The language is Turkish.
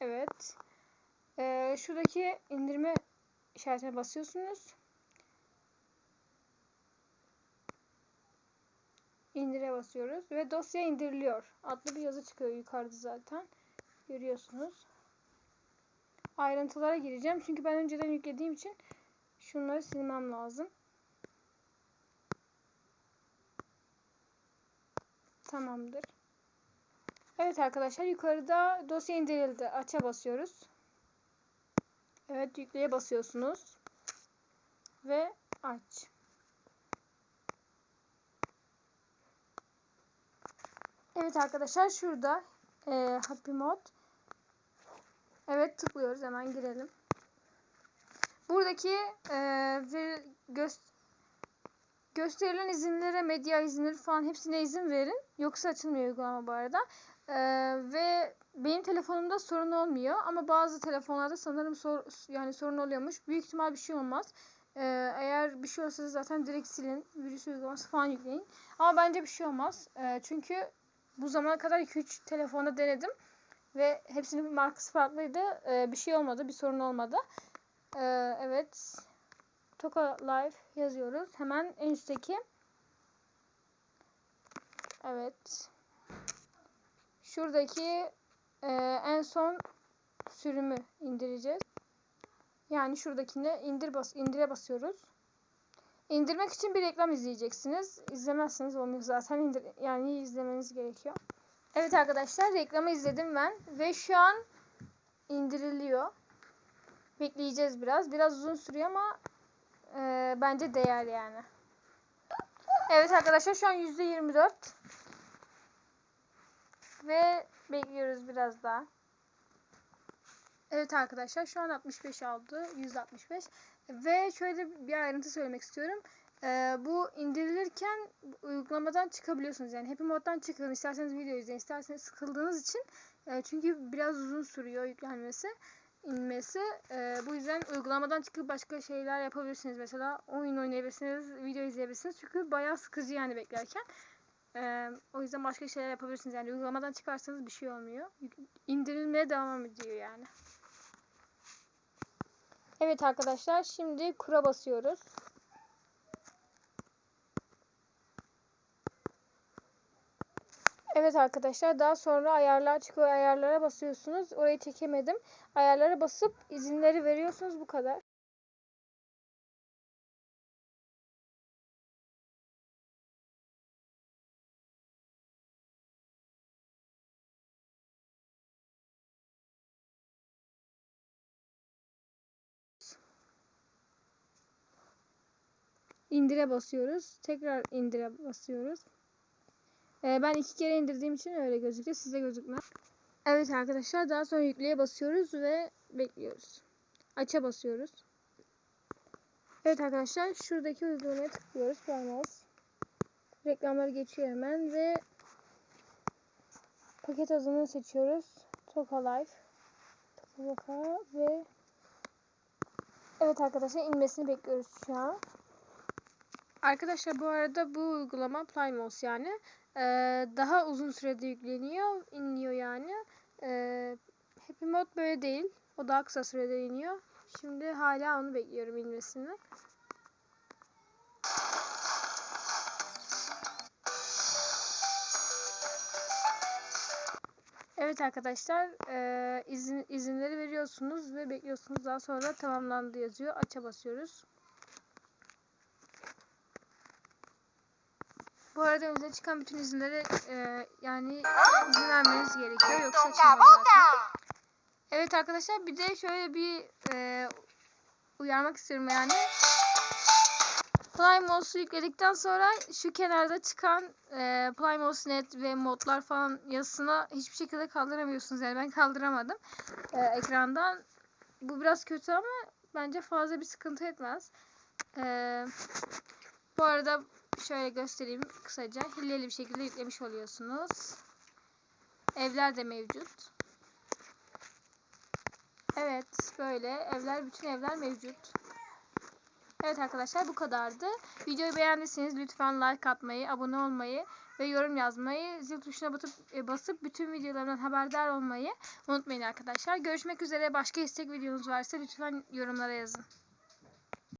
Evet. Ee, şuradaki indirme işaretine basıyorsunuz. İndire basıyoruz ve dosya indiriliyor. Adlı bir yazı çıkıyor yukarıda zaten. Görüyorsunuz. Ayrıntılara gireceğim. Çünkü ben önceden yüklediğim için şunları silmem lazım. Tamamdır. Evet arkadaşlar yukarıda dosya indirildi. Aç'a basıyoruz. Evet yükleye basıyorsunuz. Ve aç. Evet arkadaşlar şurada e, Happy Mode. Evet tıklıyoruz hemen girelim. Buradaki e, göz, gösterilen izinlere, medya izinleri falan hepsine izin verin. Yoksa açılmıyor uygulama bu arada. E, ve benim telefonumda sorun olmuyor ama bazı telefonlarda sanırım sor, yani sorun oluyormuş. Büyük ihtimal bir şey olmaz. E, eğer bir şey olsa zaten direkt silin. Virüs uygulaması falan yükleyin. Ama bence bir şey olmaz. E, çünkü bu zamana kadar 2-3 telefonda denedim. Ve hepsinin markası farklıydı. Ee, bir şey olmadı. Bir sorun olmadı. Ee, evet. Toka Live yazıyoruz. Hemen en üstteki. Evet. Şuradaki e, en son sürümü indireceğiz. Yani şuradakine indir bas indire basıyoruz. İndirmek için bir reklam izleyeceksiniz. İzlemezseniz olmuyor zaten. indir yani izlemeniz gerekiyor. Evet arkadaşlar reklamı izledim ben ve şu an indiriliyor. Bekleyeceğiz biraz. Biraz uzun sürüyor ama e, bence değer yani. Evet arkadaşlar şu an %24 ve bekliyoruz biraz daha. Evet arkadaşlar şu an 65 aldı. 165 ve şöyle bir ayrıntı söylemek istiyorum. Ee, bu indirilirken uygulamadan çıkabiliyorsunuz. Yani Happy Mode'dan çıkın. İsterseniz video izleyin. isterseniz sıkıldığınız için. E, çünkü biraz uzun sürüyor yüklenmesi inmesi. E, bu yüzden uygulamadan çıkıp başka şeyler yapabilirsiniz. Mesela oyun oynayabilirsiniz, video izleyebilirsiniz. Çünkü bayağı sıkıcı yani beklerken. E, o yüzden başka şeyler yapabilirsiniz. Yani uygulamadan çıkarsanız bir şey olmuyor. İndirilmeye devam ediyor yani. Evet arkadaşlar şimdi kura basıyoruz. Evet arkadaşlar daha sonra ayarlar çıkıyor. Ayarlara basıyorsunuz. Orayı çekemedim. Ayarlara basıp izinleri veriyorsunuz. Bu kadar. İndire basıyoruz. Tekrar indire basıyoruz. Ee, ben iki kere indirdiğim için öyle gözüküyor. Size gözükmez. Evet arkadaşlar daha sonra yükleye basıyoruz ve bekliyoruz. Aç'a basıyoruz. Evet arkadaşlar şuradaki uygulamaya tıklıyoruz. Primoz. Reklamları geçiyor hemen ve paket adını seçiyoruz. Toka Life. Toka ve Evet arkadaşlar inmesini bekliyoruz şu an. Arkadaşlar bu arada bu uygulama Plymos yani e, daha uzun sürede yükleniyor, inliyor yani. E, Happy Mod böyle değil. O daha kısa sürede iniyor. Şimdi hala onu bekliyorum inmesini. Evet arkadaşlar e, izin, izinleri veriyorsunuz ve bekliyorsunuz. Daha sonra tamamlandı yazıyor. Aç'a basıyoruz. Bu arada önünüze çıkan bütün izinleri e, yani izin vermeniz gerekiyor. Yoksa açılmaz zaten. Evet arkadaşlar bir de şöyle bir e, uyarmak istiyorum yani. Plymouth'u yükledikten sonra şu kenarda çıkan e, Plymouth Net ve modlar falan yazısına hiçbir şekilde kaldıramıyorsunuz. Yani ben kaldıramadım e, ekrandan. Bu biraz kötü ama bence fazla bir sıkıntı etmez. E, bu arada şöyle göstereyim kısaca. Hilleli bir şekilde yüklemiş oluyorsunuz. Evler de mevcut. Evet böyle evler bütün evler mevcut. Evet arkadaşlar bu kadardı. Videoyu beğendiyseniz lütfen like atmayı, abone olmayı ve yorum yazmayı, zil tuşuna basıp, e, basıp bütün videolarımdan haberdar olmayı unutmayın arkadaşlar. Görüşmek üzere. Başka istek videonuz varsa lütfen yorumlara yazın.